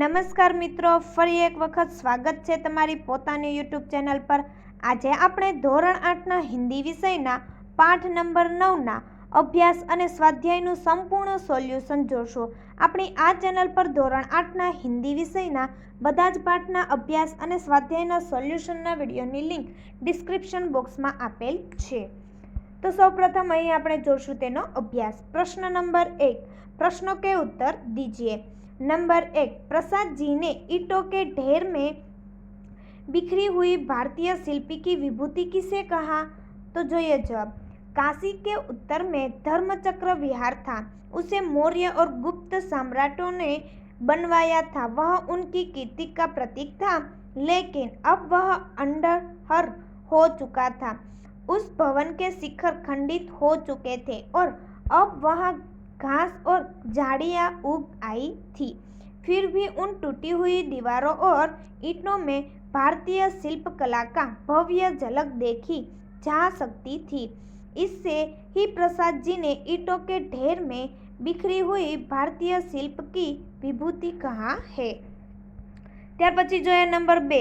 નમસ્કાર મિત્રો, ફરી એક વખત સ્વાગત છે તમારી પોતાની યુટ્યુબ ચેનલ પર. આજે આપણે ધોરણ આઠના હિન્દી વિષયના પાઠ નંબર નવના અભ્યાસ અને સ્વાધ્યાયનું સંપૂર્ણ સોલ્યુશન જોશું. આપણી આ ચેનલ પર ધોરણ આઠના હિન્દી વિષયના બધા જ પાઠના અભ્યાસ અને સ્વાધ્યાયના સોલ્યુશનના વિડીયોની લિંક ડિસ્ક્રિપ્શન બોક્સમાં આપેલ છે. તો સૌપ્રથમ અહીં આપણે જોશું તેનો અભ્યાસ. પ્રશ્ન નંબર એક પ્રશ્નો કે ઉત્તર દીજીએ. नंबर एक प्रसाद जी ने ईटों के ढेर में बिखरी हुई भारतीय शिल्पी की विभूति किसे कहा? तो जो ये जवाब, काशी के उत्तर में धर्मचक्र विहार था। उसे मौर्य और गुप्त सम्राटों ने बनवाया था। वह उनकी कीर्ति का प्रतीक था, लेकिन अब वह अंडरहर हो चुका था। उस भवन के शिखर खंडित हो चुके थे और अब वहाँ घास और झाड़ियाँ उग आई थी फिर भी उन टूटी हुई दीवारों और ईंटों में भारतीय शिल्प कला का भव्य झलक देखी जा सकती थी इससे ही प्रसाद जी ने ईंटों के ढेर में बिखरी हुई भारतीय शिल्प की विभूति कहा है ત્યાર પછી જોઈએ નંબર બે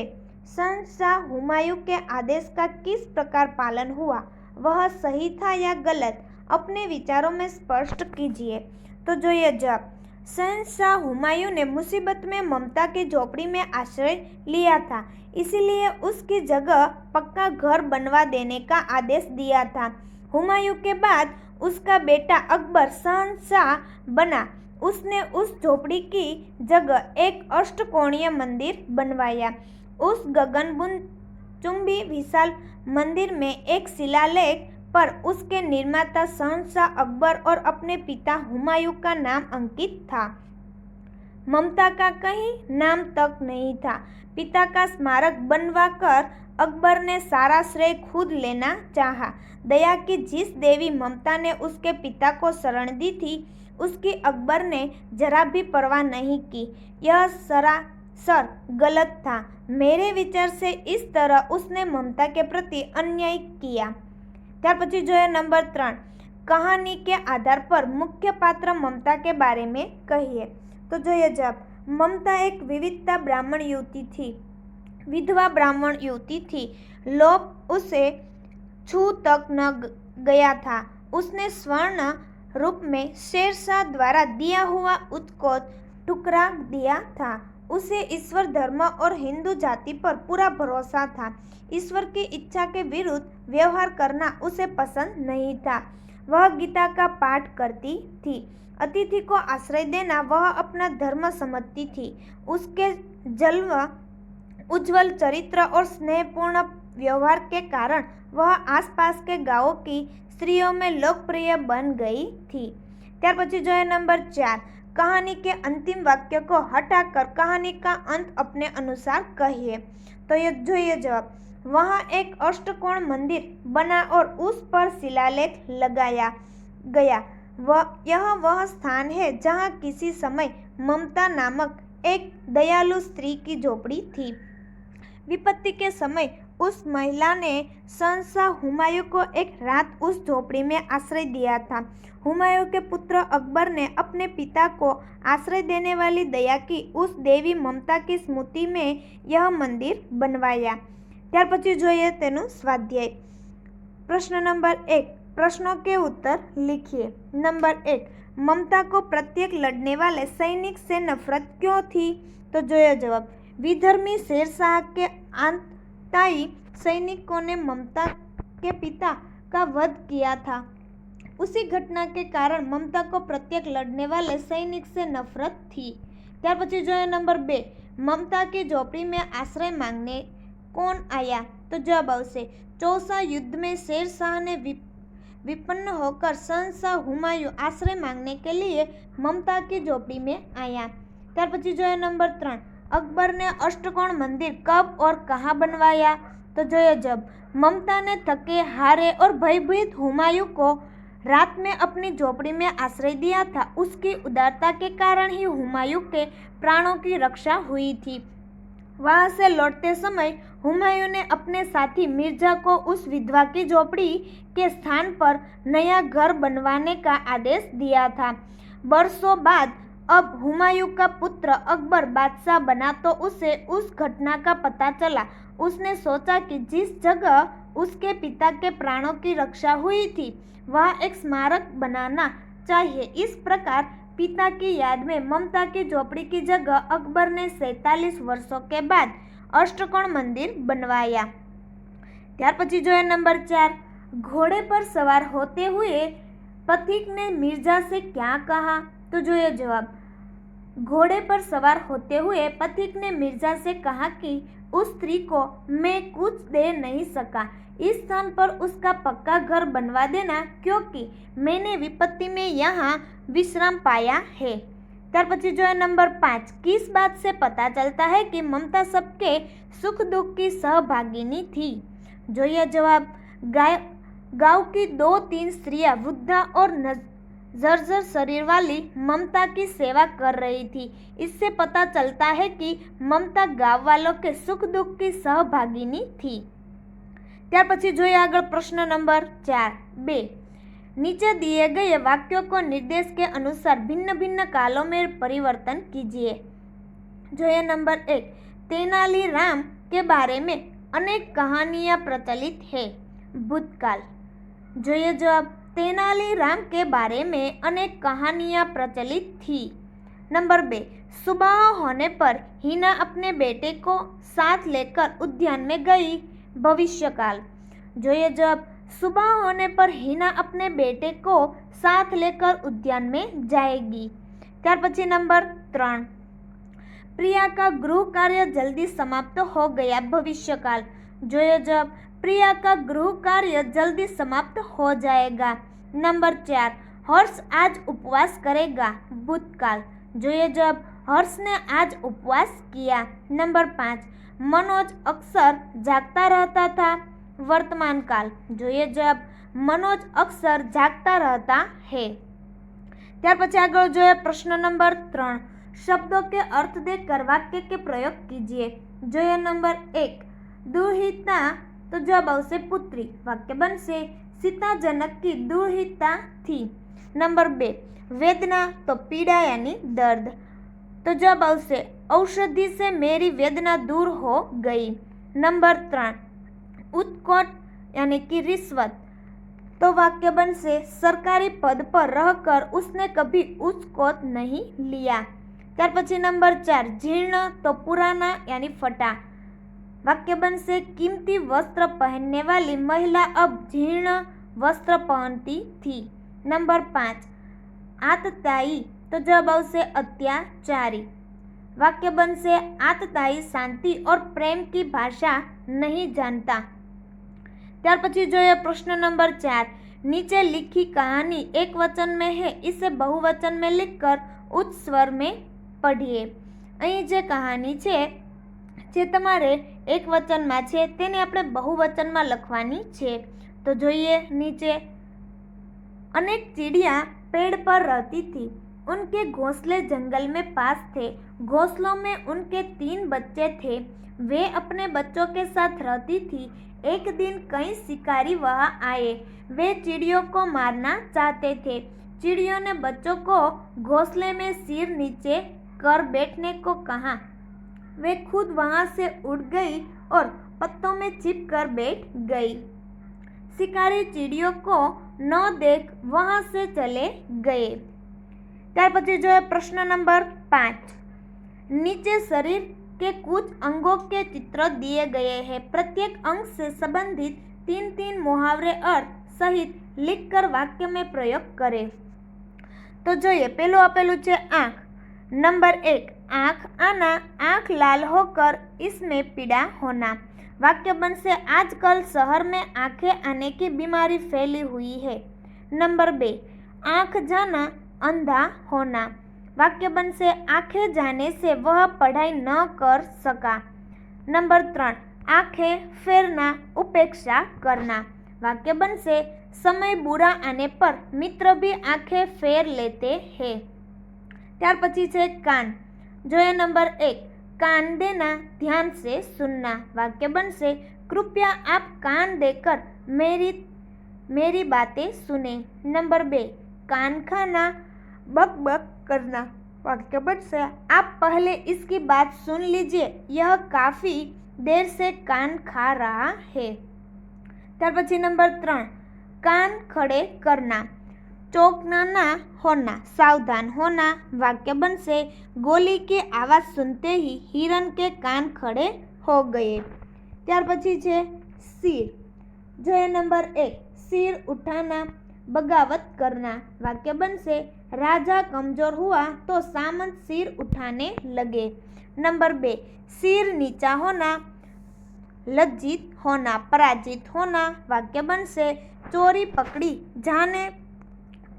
शहनशाह हुमायूं के आदेश का किस प्रकार पालन हुआ वह सही था या गलत अपने विचारों में स्पष्ट कीजिए तो જોઈએ जवाब शहनशाह हुमायूं ने मुसीबत में ममता की झोपड़ी में आश्रय लिया था इसीलिए उसकी जगह पक्का घर बनवा देने का आदेश दिया था हुमायूं के बाद उसका बेटा अकबर शहनशाह बना उसने उस झोपड़ी की जगह एक अष्टकोणीय मंदिर बनवाया उस गगनबुन चुंबी विशाल मंदिर में एक शिलालेख पर उसके निर्माता शहनशाह अकबर और अपने पिता हुमायूं का नाम अंकित था। ममता का कहीं नाम तक नहीं था। पिता का स्मारक बनवा कर अकबर ने सारा श्रेय खुद लेना चाहा। दया की जिस देवी ममता ने उसके पिता को शरण दी थी, उसकी अकबर ने जरा भी परवाह नहीं की। यह सरासर गलत था। मेरे विचार से इस तरह उसने ममता के प्रति अन्याय किया। ત્યાર પછી જોઈએ નંબર ત્રણ કહાની કે આધાર પર મુખ્ય પાત્ર મમતા કે બારે में कहिए तो જોઈએ जब ममता एक विविधता ब्राह्मण युवती थी विधवा ब्राह्मण युवती थी लोभ उसे छू तक न गया था उसने स्वर्ण रूप में शेरशाह द्वारा दिया हुआ उत्कोच ठुकरा दिया था उसे ईश्वर धर्म और हिंदू जाति पर पूरा भरोसा था ईश्वर की इच्छा के विरुद्ध व्यवहार करना उसे पसंद नहीं था वह गीता का पाठ करती थी अतिथि को आश्रय देना वह अपना धर्म समझती थी उसके जल्व उज्जवल चरित्र और स्नेहपूर्ण व्यवहार के कारण वह आसपास के गांवों की स्त्रियों में लोकप्रिय बन गई थी ત્યાર પછી જોઈએ નંબર ચાર कहानी के अंतिम वाक्य को हटाकर कहानी का अंत अपने अनुसार कहिए तो ये જોઈએ जवाब वहाँ एक अष्टकोण मंदिर बना और उस पर शिलालेख लगाया गया वह यह वह स्थान है जहाँ किसी समय ममता नामक एक दयालु स्त्री की झोपड़ी थी विपत्ति के समय उस महिला ने शहनशाह हुमायूं को एक रात उस झोपड़ी में आश्रय दिया था हुमायूं के पुत्र अकबर ने अपने पिता को आश्रय देने वाली दया की उस देवी ममता की स्मृति में यह मंदिर बनवाया ત્યાર પછી જોઈએ તેનું સ્વાધ્યાય પ્રશ્ન નંબર એક प्रश्नों के उत्तर लिखिए नंबर एक ममता को प्रत्येक लड़ने वाले सैनिक से नफरत क्यों थी तो जोया जवाब विधर्मी शेरशाह के आंताई सैनिकों ने ममता के पिता का वध किया था उसी घटना के कारण ममता को प्रत्येक लड़ने वाले सैनिक से नफरत थी ત્યાર પછી જોઈએ નંબર બે મમતા की झोपड़ी में आश्रय मांगने कौन आया तो जवाब આવશે चौसा युद्ध में शेर शाह ने विपन्न होकर शहनशाह हुमायूं आश्रय मांगने के लिए ममता की झोपड़ी में आया ત્યાર પછી જોઈએ નંબર ત્રણ अकबर ने अष्टकोण मंदिर कब और कहाँ बनवाया तो જોઈએ जब ममता ने थके हारे और भयभीत हुमायूं को रात में अपनी झोपड़ी में आश्रय दिया था उसकी उदारता के कारण ही हुमायूं के प्राणों की रक्षा हुई थी वहां से लौटते समय हुमायूं ने अपने साथी मिर्जा को उस विधवा की झोपड़ी के स्थान पर नया घर बनवाने का आदेश दिया था बरसों बाद अब हुमायूं का पुत्र अकबर बादशाह बना तो उसे उस घटना का पता चला उसने सोचा कि जिस जगह उसके पिता के प्राणों की रक्षा हुई थी वह एक स्मारक बनाना चाहिए इस प्रकार पिता की याद में ममता की झोपड़ी की जगह अकबर ने सैतालीस वर्षों के बाद अष्टकोण मंदिर बनवाया ત્યાર પછી જોઈએ नंबर चार घोड़े पर सवार होते हुए पथिक ने मिर्जा से क्या कहा तो जो ये जवाब घोड़े पर सवार होते हुए पथिक ने मिर्जा से कहा कि उस स्त्री को मैं कुछ दे नहीं सका इस स्थान पर उसका पक्का घर बनवा देना क्योंकि मैंने विपत्ति में यहाँ विश्राम पाया है ત્યાર પછી जो है नंबर पाँच किस बात से पता चलता है कि ममता सबके सुख दुख की सहभागिनी थी जो ये जवाब गाय गांव की दो तीन स्त्रियां वृद्धा और जर्जर शरीर वाली ममता की सेवा कर रही थी इससे पता चलता है कि ममता गांव वालों के सुख दुख की सहभागिनी थी ત્યાર પછી જોઈએ આગળ પ્રશ્ન નંબર ચાર બે नीचे दिए गए वाक्यों को निर्देश के अनुसार भिन्न भिन्न कालों में परिवर्तन कीजिए जो है नंबर एक तेनालीराम के बारे में अनेक कहानियां प्रचलित है भूतकाल जो ये जवाब तेनालीराम के बारे में अनेक कहानियां प्रचलित थी नंबर बे सुबह होने पर हिना अपने बेटे को साथ लेकर उद्यान में गई भविष्यकाल जो ये जब सुबह होने पर हिना अपने बेटे को साथ लेकर उद्यान में जाएगी ત્યાર પછી नंबर ત્રણ प्रिया का गृह कार्य जल्दी समाप्त हो गया भविष्यकाल जो ये जब प्रिया का गृह कार्य जल्दी समाप्त हो जाएगा नंबर चार, हर्ष आज उपवास करेगा, भूतकाल। जो ये जब हर्ष ने आज उपवास किया नंबर पाँच मनोज अक्सर जागता रहता था वर्तमान काल जो ये जब मनोज अक्सर जागता रहता है त्यार पी आग जो है प्रश्न नंबर त्र शब्दों के अर्थ देखकर वाक्य के प्रयोग कीजिए जो है नंबर एक दुहिता तो जवाब आवश्य पुत्री वाक्य बन से सीता की दुहिता थी नंबर बे वेदना तो पीड़ा यानी दर्द तो जब उसे औषधि से मेरी वेदना दूर हो गई नंबर त्रण उत्कोट यानी कि रिश्वत तो वाक्य बन से सरकारी पद पर रहकर उसने कभी उत्कोट नहीं लिया त्यार पी नंबर चार जीर्ण तो पुराना यानी फटा वाक्य बन से कीमती वस्त्र पहनने वाली महिला अब जीर्ण वस्त्र पहनती थी नंबर पाँच आतताई तो जब आवश्य अत्याचारी वाक्य बन से आतताई शांति और प्रेम की भाषा नहीं जानता ત્યાર પછી જોઈએ પ્રશ્ન નંબર ચાર नीचे लिखी कहानी एक वचन में है इसे बहुवचन में लिखकर उच्च स्वर में पढ़िए અહીં જે કહાની છે જે તમારે એક વચનમાં છે તેને આપણે બહુવચનમાં લખવાની છે તો જોઈએ નીચે अनेक चिड़िया पेड़ पर रहती थी उनके घोंसले जंगल में पास थे घोंसलों में उनके तीन बच्चे थे वे अपने बच्चों के साथ रहती थी एक दिन कई शिकारी वहां आए वे चिड़ियों को मारना चाहते थे चिड़ियों ने बच्चों को घोंसले में सिर नीचे कर बैठने को कहा वे खुद वहां से उड़ गई और पत्तों में छिप कर बैठ गई शिकारी चिड़ियों को न देख वहां से चले गए ત્યાર પછી જોઈએ પ્રશ્ન નંબર પાંચ नीचे शरीर के कुछ अंगों के चित्र दिए गए हैं प्रत्येक अंग से संबंधित तीन तीन मुहावरे अर्थ सहित लिखकर वाक्य में प्रयोग करें तो જોઈએ પેલું આપેલું છે આંખ नंबर एक आँख आना आँख लाल होकर इसमें पीड़ा होना वाक्य बन से आजकल शहर में आंखें आने की बीमारी फैली हुई है नंबर बे आँख जाना अंधा होना वाक्य बन से आंखें जाने से वह पढ़ाई न कर सका नंबर त्रण आंखें फेरना उपेक्षा करना वाक्य बन से समय बुरा आने पर मित्र भी आंखें फेर लेते हैं ત્યાર પછી છે કાન जो है नंबर एक कान देना ध्यान से सुनना वाक्य बन से कृपया आप कान देकर मेरी मेरी बातें सुने नंबर बे कान खाना बक बक करना वाक्य बन से आप पहले इसकी बात सुन लीजिए यह काफ़ी देर से कान खा रहा है त्यार नंबर त्र कान खड़े करना चौकना ना होना सावधान होना वाक्य बनसे गोली की आवाज सुनते ही हिरन के कान खड़े हो गए ત્યાર પછી છે सिर जो है नंबर एक सिर उठाना बगावत करना वाक्य बनसे राजा कमजोर हुआ तो सामंत सिर उठाने लगे नंबर बे सिर नीचा होना लज्जित होना पराजित होना वाक्य बनसे चोरी पकड़ी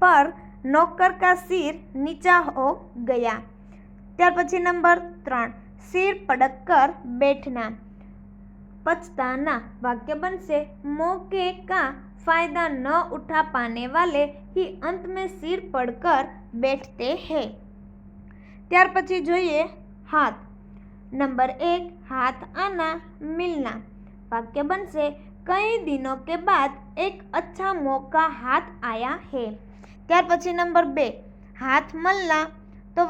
जाने पर नौकर का सिर नीचा हो गया ત્યાર પછી નંબર ત્રણ सिर पड़क कर बैठना पछताना वाक्य बनसे मौके का फायदा न उठा पाने वाले ही अंत में सिर पड़कर बैठते हैं ત્યાર પછી જોઈએ હાથ नंबर एक हाथ आना मिलना वाक्य बनसे कई दिनों के बाद एक अच्छा मौका हाथ आया है ત્યાર પછી નંબર બે હાથ મલના તો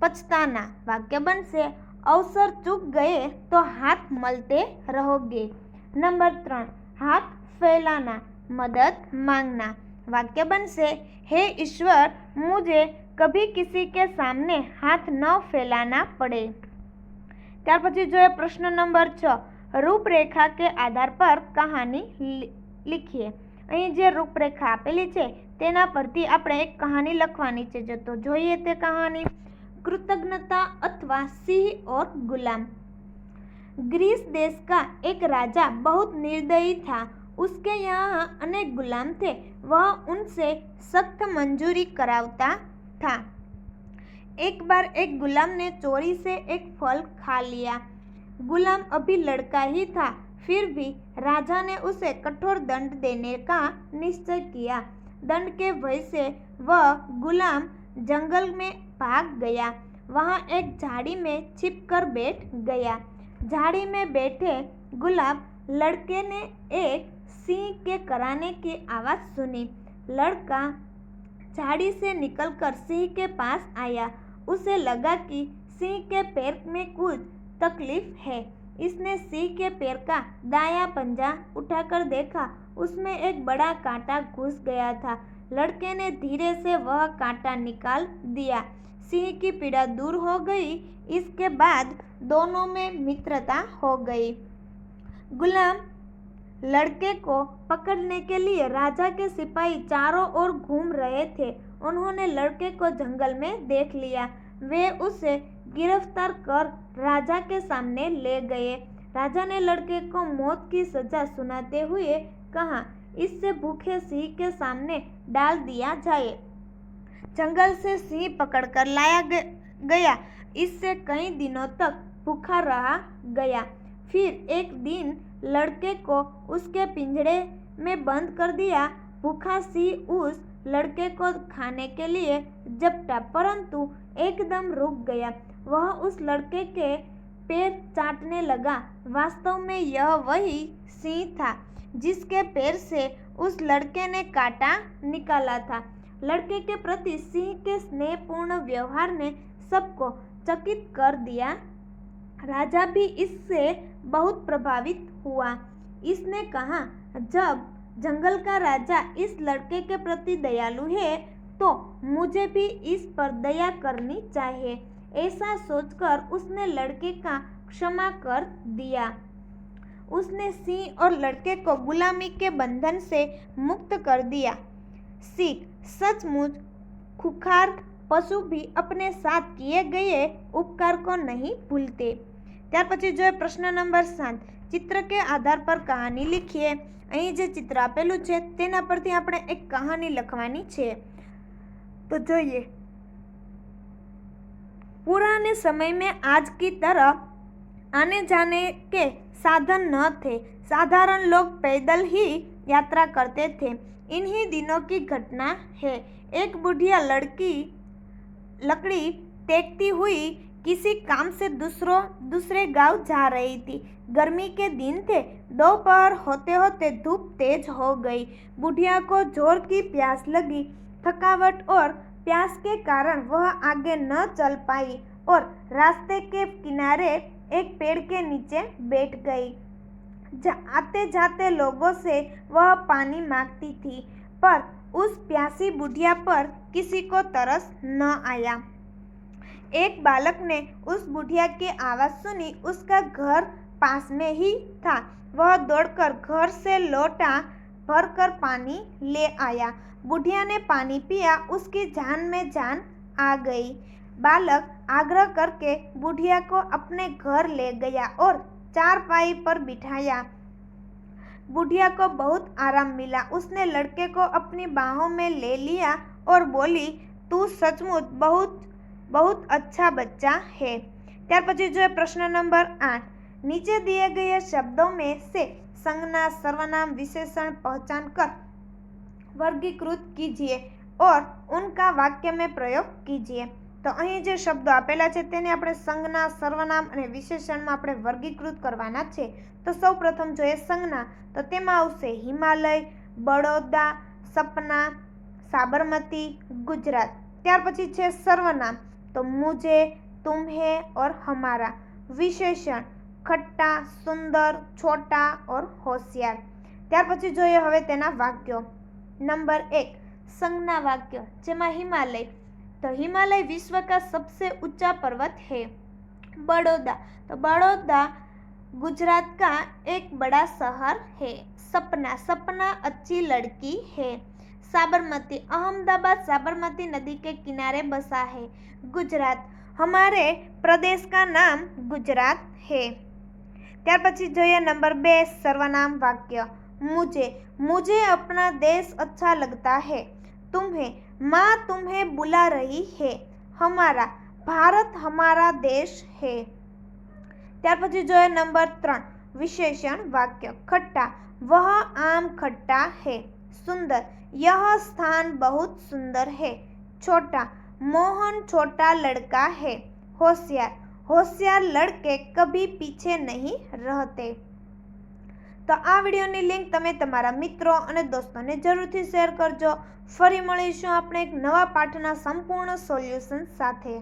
પછતાના વાક્ય બનશે અવસર ચૂક ગયે તો હાથ મલતે રહોગે નંબર ત્રણ હાથ ફેલાના મદદ માંગના વાક્ય બનશે હે ઈશ્वर મુझे કભી કિસી કે સામને હાથ ન ફેલાના પડે ત્યાર પછી જોઈએ પ્રશ્ન નંબર છ રૂપરેખા કે આધાર પર કહાની લિખીએ અહીં જે રૂપરેખા આપેલી છે તેના પરથી આપણે એક કહાની લખવાની છે જો તો જોઈએ તે કહાની कृतज्ञता अथवा सिंह और गुलाम ग्रीस देश का एक राजा बहुत निर्दयी था उसके यहाँ अनेक गुलाम थे वह उनसे सख्त मंजूरी करावता था एक बार एक गुलाम ने चोरी से एक फल खा लिया गुलाम अभी लड़का ही था फिर भी राजा ने उसे कठोर दंड देने का निश्चय किया। दंड के भय से वह गुलाम जंगल में भाग गया। वहाँ एक झाड़ी में छिपकर बैठ गया। झाड़ी में बैठे गुलाब लड़के ने एक सिंह के कराने की आवाज़ सुनी। लड़का झाड़ी से निकलकर सिंह के पास आया। उसे लगा कि सिंह के पैर में कुछ तकलीफ़ है। इसने सिंह के पैर का दाया पंजा उठाकर देखा। उसमें एक बड़ा कांटा घुस गया था। लड़के ने धीरे से वह कांटा निकाल दिया। सिंह की पीड़ा दूर हो गई। इसके बाद दोनों में मित्रता हो गई। गुलाम लड़के को पकड़ने के लिए राजा के सिपाही चारों ओर घूम रहे थे। उन्होंने लड़के को जंगल में देख लिया। वे उसे गिरफ़्तार कर राजा के सामने ले गए। राजा ने लड़के को मौत की सजा सुनाते हुए कहा, इससे भूखे सिंह के सामने डाल दिया जाए। जंगल से सिंह पकड़कर लाया गया। इससे कई दिनों तक भूखा रहा गया। फिर एक दिन लड़के को उसके पिंजड़े में बंद कर दिया। भूखा सिंह उस लड़के को खाने के लिए जपटा, परंतु एकदम रुक गया। वह उस लड़के के पैर चाटने लगा। वास्तव में यह वही सिंह था जिसके पैर से उस लड़के ने काटा, निकाला था। लड़के के प्रति सिंह के स्नेहपूर्ण व्यवहार ने सबको चकित कर दिया। राजा भी इससे बहुत प्रभावित हुआ। इसने कहा, जब जंगल का राजा इस लड़के के प्रति दयालु है तो मुझे भी इस पर दया करनी चाहिए। ऐसा सोचकर उसने लड़के का क्षमा कर दिया उसने सिंह और लड़के को गुलामी के बंधन से मुक्त कर दिया सीख सचमुच खुखार पशु भी अपने साथ किए गए उपकार को नहीं भूलते ત્યાર પછી જોઈએ પ્રશ્ન નંબર સાત ચિત્ર કે આધાર પર કહાની લીખીએ અહીં જે ચિત્ર આપેલું છે તેના પરથી આપણે એક કહાની લખવાની છે तो જોઈએ पुराने समय में आज की तरह आने जाने के साधन न थे। साधारण लोग पैदल ही यात्रा करते थे। इन्हीं दिनों की घटना है। एक बुढ़िया लड़की, लकड़ी टेकती हुई किसी काम से दूसरों, दूसरे गाँव जा रही थी। गर्मी के दिन थे। दोपहर होते होते धूप तेज हो गई। बुढ़िया को ज़ोर की प्यास लगी। थकावट और प्यास के कारण वह आगे न चल पाई और रास्ते के किनारे एक पेड़ के नीचे बैठ गई। आते जाते लोगों से वह पानी मांगती थी, पर उस प्यासी बुढ़िया पर किसी को तरस न आया। एक बालक ने उस बुढ़िया की आवाज़ सुनी, उसका घर पास में ही था। वह दौड़कर घर से लोटा भरकर पानी ले आया बुढ़िया ने पानी पिया उसकी जान में जान आ गई बालक आग्रह करके बुढ़िया को अपने घर ले गया और चार पाई पर बिठाया बुढ़िया को बहुत आराम मिला उसने लड़के को अपनी बाहों में ले लिया और बोली तू सचमुच बहुत बहुत अच्छा बच्चा है ત્યાર પછી જોઈએ પ્રશ્ન નંબર આઠ નીચે दिए गए शब्दों में से સંજ્ઞા સર્વનામ વિશેષણ पहचान કર. વર્ગીકૃત કીજીએ ઓર ઉનકા વાક્ય મેં પ્રયોગ કીજીએ. તો અહીં જે શબ્દો આપેલા છે તેને આપણે સંજ્ઞા સર્વનામ અને વિશેષણમાં આપણે વર્ગીકૃત કરવાના છે. તો સૌ પ્રથમ જોઈએ સંજ્ઞા તો તેમાં આવશે હિમાલય બડોદા સપના, સાબરમતી, ગુજરાત. ત્યાર પછી છે સર્વનામ. તો મુજે, તુમ્હે ઓર હમારા. વિશેષણ. ખટ્ટા સુંદર છોટા ઓર હોશિયાર ત્યાર પછી જોઈએ હવે તેના વાક્યો नंबर एक संज्ञा वाक्य જેમાં હિમાલય तो हिमालय विश्व का सबसे ऊंचा पर्वत है बड़ौदा तो बड़ौदा गुजरात का एक बड़ा शहर है सपना सपना अच्छी लड़की है साबरमती अहमदाबाद साबरमती नदी के किनारे बसा है गुजरात हमारे प्रदेश का नाम गुजरात है ત્યાર પછી જોઈએ નંબર બે સર્વનામ વાક્ય मुझे मुझे अपना देश अच्छा लगता है तुम्हें माँ तुम्हें बुला रही है हमारा भारत हमारा देश है ત્યાર પછી જોઈએ નંબર ત્રણ વિશેષણ વાક્ય ખટ્ટા वह आम खट्टा है सुंदर यह स्थान बहुत सुंदर है छोटा मोहन छोटा लड़का है होशियार હોશિયાર લડકે કભી પીછે નહીં રહતે. તો આ વિડીયોની લિંક તમે તમારા મિત્રો અને દોસ્તોને જરૂરથી શેર કરજો. ફરી મળીશું આપણે એક નવા પાઠના સંપૂર્ણ સોલ્યુશન સાથે.